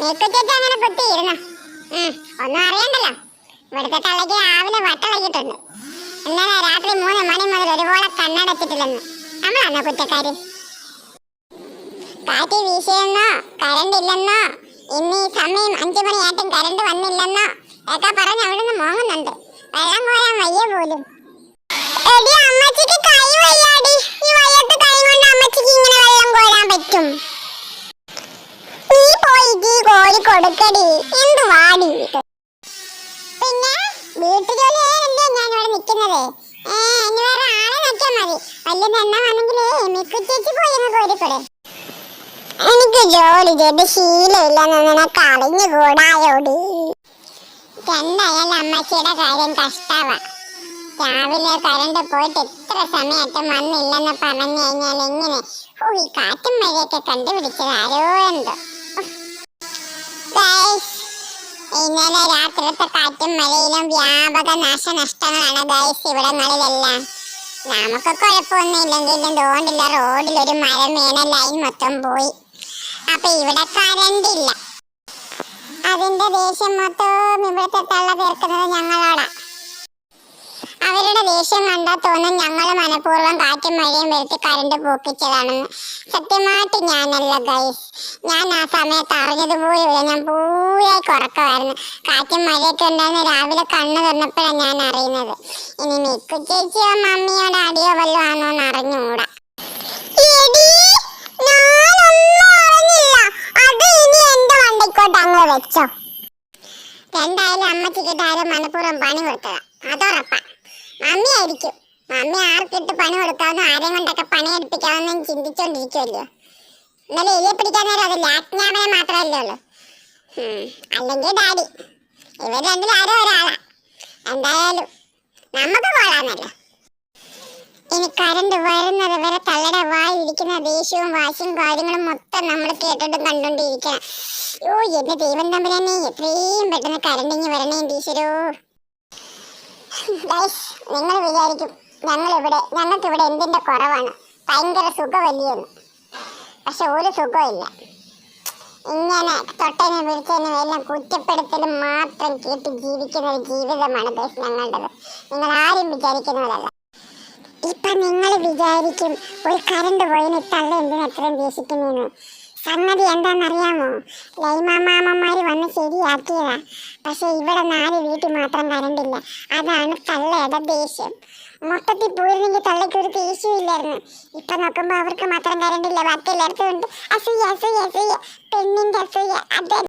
നീക്കുച്ചേച്ചി അങ്ങനെ കുത്തിയിരുന്നു ഉം, ഒന്നും അറിയണ്ടല്ലോ. ഇവിടുത്തെ തള്ളയ്ക്ക് രാവിലെ വട്ടളകിയിട്ടുണ്ട്. ഇന്നലെ രാത്രി മൂന്ന് മണി മുതൽ ഒരുപോലെ കണ്ണടച്ചിട്ടില്ലെന്ന്. നമ്മളാണോ കുറ്റക്കാര്. കാറ്റ് വീശിയെന്നോ കറണ്ട് ഇല്ലെന്നോ ഇന്ന് ഈ സമയം അഞ്ചു മണിയായിട്ടും കറണ്ട് വന്നില്ലെന്നോ ഒക്കെ പറഞ്ഞ് അവിടുന്ന് മോങ്ങുന്നുണ്ട്. വെള്ളം കോരാൻ വയ്യ പോലും. എടി അമ്മച്ചിക്ക് കൈ വയ്യാടി ഈ വയ്യത്ത് കൈ കൊണ്ട് അമ്മച്ചിക്ക് ഇങ്ങനെ വെള്ളം കോരാൻ പറ്റും നീ പോയി ഈ കോരി കൊടുക്കടി. എന്ത് വാടി? പിന്നെ വീട്ടുജോലി ഞാൻ ഇവിടെ നിൽക്കുന്നത് ഏ ഇനി ആളെ നോക്കിയാൽ മതി. വലിയ എണ്ണമാണെങ്കിലേ മിക്കുച്ചേച്ചി പോയി ഒന്ന് കോരിക്കൊടേ. എനിക്ക് ജോലി ചെയ്ത് ശീലമില്ലെന്ന് നിനക്ക് അറിഞ്ഞുകൂടായോടി എന്തായാലും അമ്മച്ചിയുടെ കാര്യം കഷ്ടവാ. രാവിലെ കരണ്ട് പോയിട്ട് എത്ര സമയത്തും വന്നില്ലെന്ന് പറഞ്ഞു കഴിഞ്ഞാൽ എങ്ങനെ? ഓ ഈ കാറ്റും മഴയൊക്കെ കണ്ടുപിടിച്ചത് ആരോ എന്തോ ഇന്നലെ രാത്രിത്തെ കാറ്റും മഴയിലും വ്യാപക നാശനഷ്ടങ്ങളാണ് ഗൈസ് ഇവിടങ്ങളിലെല്ലാം നമുക്ക് കുഴപ്പമൊന്നുമില്ലെങ്കിലും തോണ്ടില്ല റോഡിൽ ഒരു മരം വീണ ലൈൻ മൊത്തം പോയി. അപ്പൊ ഇവിടെ കരണ്ടില്ല അതിന്റെ ദേഷ്യം മൊത്തം ഇവിടുത്തെ തള്ള തീർക്കുന്നത് ഞങ്ങളോടാ. അവരുടെ ദേഷ്യം കണ്ടാൽ തോന്നും ഞങ്ങൾ മനഃപൂർവം കാറ്റും മഴയും വരുത്തി കരണ്ട് പൂക്കിച്ചതാണെന്ന് സത്യമായിട്ട് ഞാനല്ല ഗൈസ്. ഞാൻ ആ സമയത്ത് അറിഞ്ഞതുപോലുമില്ല ഞാൻ പൂരായി കുറക്കമായിരുന്നു കാറ്റും മഴയൊക്കെ ഉണ്ടായിരുന്നു രാവിലെ കണ്ണ് തുറന്നപ്പോഴാണ് ഞാൻ അറിയുന്നത്. ഇനി മിക്കു ചേച്ചിയോ മമ്മിയോടെ അടിയോ വല്ലതും ആണോ എന്ന് അറിഞ്ഞുകൂടാ. വെച്ചോ. രണ്ടായാലും അമ്മച്ചിക്ക് ആരും മനഃപൂർവം പണി കൊടുത്തതാ. അതുറപ്പാ മമ്മി അമ്മ ആർക്കിട്ട് പണി കൊടുക്കാവുന്ന ആരെയും കൊണ്ടൊക്കെ പണി എടുപ്പിക്കാവുന്ന ചിന്തിച്ചോണ്ടിരിക്കുമല്ലോ എന്നാലും എലിയെ പിടിക്കാൻ നേരം അത് ലാജ്ഞാപനം മാത്രമല്ലേ ഉള്ളൂ. അല്ലെങ്കിൽ ഡാഡി. ഇവർ രണ്ടിൽ ആരോ ഒരാളാ. എന്തായാലും നമുക്ക് കൊള്ളാന്നല്ലോ ഇനി കറണ്ട് വരുന്നത് വരെ തള്ളയുടെ വായിരിക്കുന്ന ദേഷ്യവും വാശിയും കാര്യങ്ങളും മൊത്തം നമ്മൾ കേട്ടിട്ടും കണ്ടുകൊണ്ടിരിക്കണം. ഓ എന്റെ ദൈവം തമ്പുരാനെ എത്രയും പെട്ടെന്ന് കറണ്ട് വരണേ ടീച്ചരോ നിങ്ങൾ വിചാരിക്കും ഞങ്ങൾ ഇവിടെ ഞങ്ങൾക്ക് ഇവിടെ എന്തിന്റെ കുറവാണ്. ഭയങ്കര സുഖമല്ലിയെന്ന് പക്ഷെ ഒരു സുഖമില്ല ഇങ്ങനെ തൊട്ടേനെ വിളിച്ചതിനും എല്ലാം കുറ്റപ്പെടുത്തലും മാത്രം കേട്ട് ജീവിക്കുന്ന ഒരു ജീവിതമാണ് ബേസ് ഞങ്ങളുടേത്. നിങ്ങൾ ആരും വിചാരിക്കുന്നതല്ല ഇപ്പം നിങ്ങൾ വിചാരിക്കും ഒരു കറണ്ട് പോയിന് തള്ള എന്തിനാ അത്രയും ദേഷിക്കുന്നതെന്ന് സംഗതി എന്താണെന്നറിയാമോ? ലൈമാമാമ്മമാര് വന്ന് ശരിയാക്കിയതാ. പക്ഷെ ഇവിടെ നാല് വീട്ടിൽ മാത്രം കരണ്ടില്ല. അതാണ് തള്ളയുടെ ദേഷ്യം. മൊത്തത്തിൽ പോയിരുന്നെങ്കിൽ തള്ളയ്ക്ക് ഒരു ദേഷ്യമില്ലായിരുന്നു ഇപ്പൊ നോക്കുമ്പോ അവർക്ക് മാത്രം കരണ്ടില്ല. ബാക്കി എല്ലായിടത്തും ഉണ്ട്. അസൂയ അസൂയ അസൂയ. പെണ്ണിന്റെ അസൂയ. അതെ.